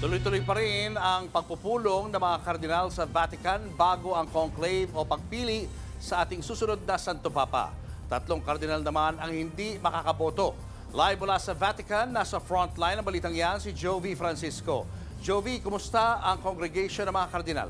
Tuloy-tuloy pa rin ang pagpupulong ng mga kardinal sa Vatican bago ang conclave o pagpili sa ating susunod na Santo Papa. Tatlong kardinal naman ang hindi makakaboto. Live mula sa Vatican, nasa frontline ng balitang yan si Jovi Francisco. Jovi, kumusta ang congregation ng mga kardinal?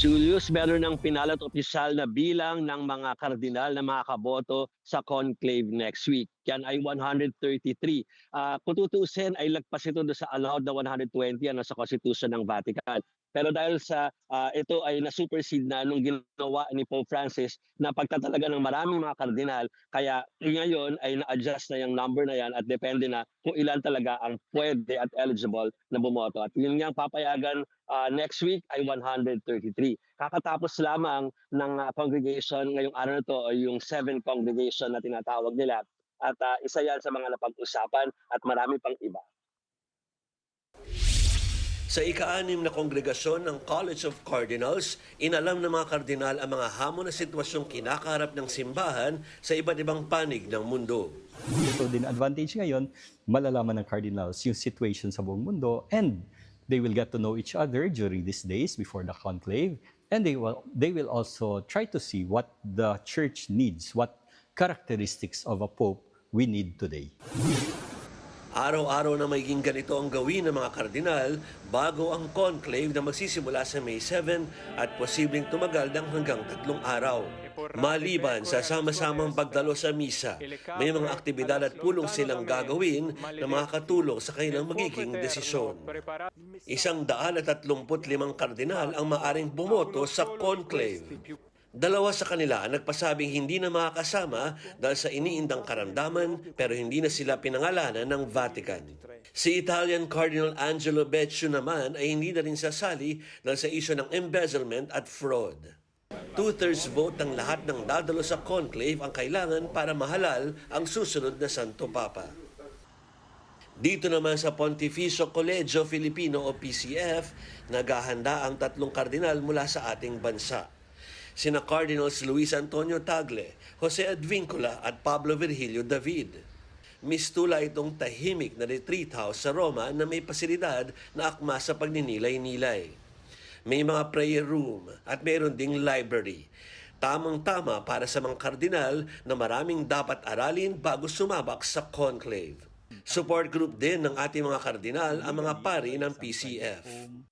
Julius, meron ng pinalat opisyal na bilang ng mga kardinal na makakaboto sa conclave next week. Yan ay 133. Ah, kung tutusin ay lagpas ito sa allowed na 120 ano, sa Constitution ng Vatican. Pero dahil sa ah, ito ay na-supersede na nung ginawa ni Pope Francis na pagtatalaga ng maraming mga kardinal, kaya ngayon ay na-adjust na yung number na yan at depende na kung ilan talaga ang pwede at eligible na bumoto. At yun nga papayagan ah, next week ay 133. Kakatapos lamang ng ah, congregation ngayong araw na to ay yung seven congregation na tinatawag nila at ah, isa yan sa mga napag-usapan at marami pang iba. Sa ika-anim na kongregasyon ng College of Cardinals, inalam ng mga kardinal ang mga hamon na sitwasyong kinakaharap ng simbahan sa iba't ibang panig ng mundo. Ito din advantage ngayon, malalaman ng cardinals yung situation sa buong mundo and they will get to know each other during these days before the conclave and they will they will also try to see what the church needs, what characteristics of a pope we need today. Araw-araw na magiging ganito ang gawin ng mga kardinal bago ang conclave na magsisimula sa May 7 at posibleng tumagal ng hanggang tatlong araw. Maliban sa sama-samang pagdalo sa misa, may mga aktibidad at pulong silang gagawin na makakatulong sa kanilang magiging desisyon. Isang daan at tatlumput limang kardinal ang maaring bumoto sa conclave. Dalawa sa kanila ang nagpasabing hindi na makakasama dahil sa iniindang karamdaman pero hindi na sila pinangalanan ng Vatican. Si Italian Cardinal Angelo Beccio naman ay hindi na rin sasali dahil sa isyo ng embezzlement at fraud. Two-thirds vote ng lahat ng dadalo sa conclave ang kailangan para mahalal ang susunod na Santo Papa. Dito naman sa Pontificio Colegio Filipino o PCF, naghahanda ang tatlong kardinal mula sa ating bansa. Sina Cardinals Luis Antonio Tagle, Jose Advincula at Pablo Virgilio David. Mistula itong tahimik na retreat house sa Roma na may pasilidad na akma sa pagninilay-nilay. May mga prayer room at mayroon ding library. Tamang-tama para sa mga kardinal na maraming dapat aralin bago sumabak sa conclave. Support group din ng ating mga kardinal ang mga pari ng PCF.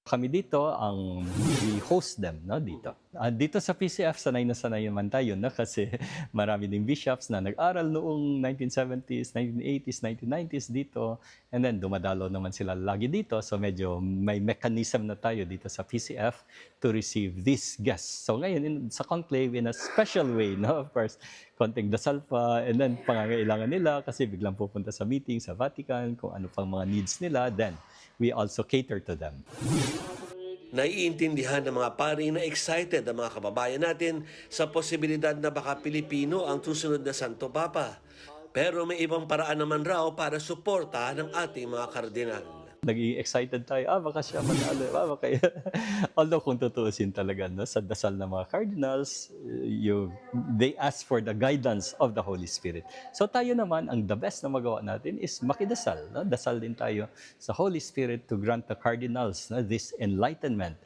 Kami dito ang we host them no dito. Ah, dito sa PCF sanay na sanay naman tayo no kasi marami ding bishops na nag-aral noong 1970s, 1980s, 1990s dito and then dumadalo naman sila lagi dito so medyo may mechanism na tayo dito sa PCF to receive these guests. So ngayon in, sa conclave in a special way no of course konting dasal pa and then pangangailangan nila kasi biglang pupunta sa meeting sa Vatican kung ano pang mga needs nila then we also cater to them. Naiintindihan ng mga pari na excited ang mga kababayan natin sa posibilidad na baka Pilipino ang susunod na Santo Papa. Pero may ibang paraan naman raw para suportahan ang ating mga kardinal. Naging excited tayo, ah, baka siya manalo, ah, baka Although kung tutuusin talaga, no, sa dasal ng mga cardinals, you, they ask for the guidance of the Holy Spirit. So tayo naman, ang the best na magawa natin is makidasal. No? Dasal din tayo sa Holy Spirit to grant the cardinals no, this enlightenment.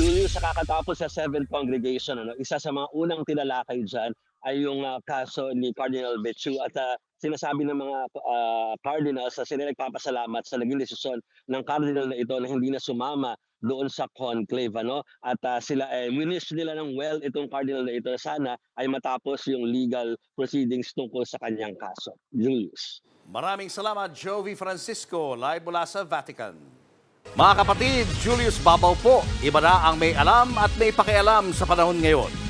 Julius, sa kakatapos sa seven congregation, ano, isa sa mga unang tinalakay dyan ay yung ah, kaso ni Cardinal Betchu at ah, sinasabi ng mga ah, cardinals na sila nagpapasalamat sa naging desisyon ng cardinal na ito na hindi na sumama doon sa conclave ano at ah, sila eh winish nila ng well itong cardinal na ito sana ay matapos yung legal proceedings tungkol sa kanyang kaso Julius Maraming salamat, Jovi Francisco, live mula sa Vatican. Mga kapatid, Julius Babaw po. Iba na ang may alam at may pakialam sa panahon ngayon.